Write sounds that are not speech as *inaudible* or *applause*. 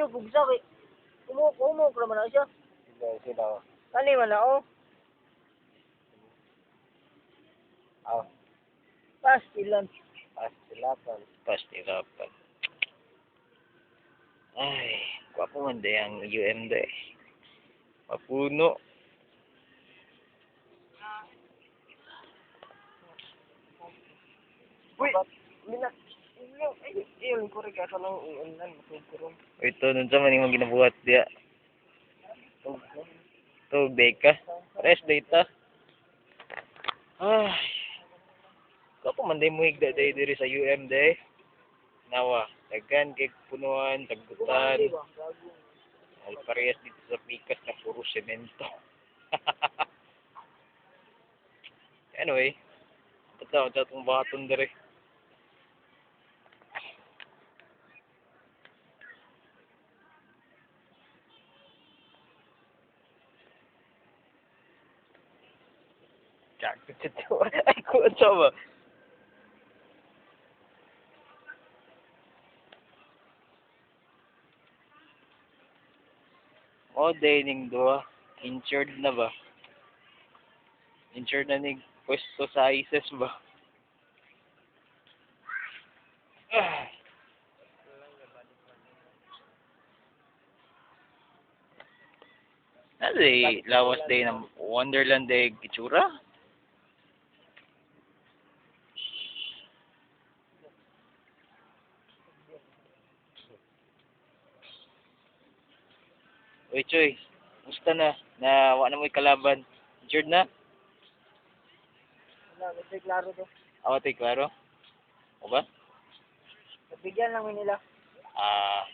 Yung bugsa kay. Umo, umo, naman na siya. Sila, sila. Kani man na, oh. Ah, Pastilan. pastilapan. Pastirapan. Ay, gwapo man day ang UM day. Mapuno. Ay, iyo, ko rin kaso ng ulan, matuturong. Ito, nun sa man yung ginabuhat diya. Ito, beka. Rest data. Ay. Gwapo man day mo higda day diri sa UM day. Nawa, daghan kay punuan, tagutan. Ay, parehas dito sa pikas na puro semento. *laughs* anyway, ito ito itong baton dere. Jago ito. Ay, kutsa ba? O, dining doa. Insured na ba? Insured na ni pwesto sa ISIS ba? Ah. Ano day, lawas day ng Wonderland day Kitsura? Uy, Choy. Musta na? Na wala na mo kalaban. Injured na? Wala, gusto klaro to. Ako, tay, klaro? O ba? Nabigyan lang nila. Ah,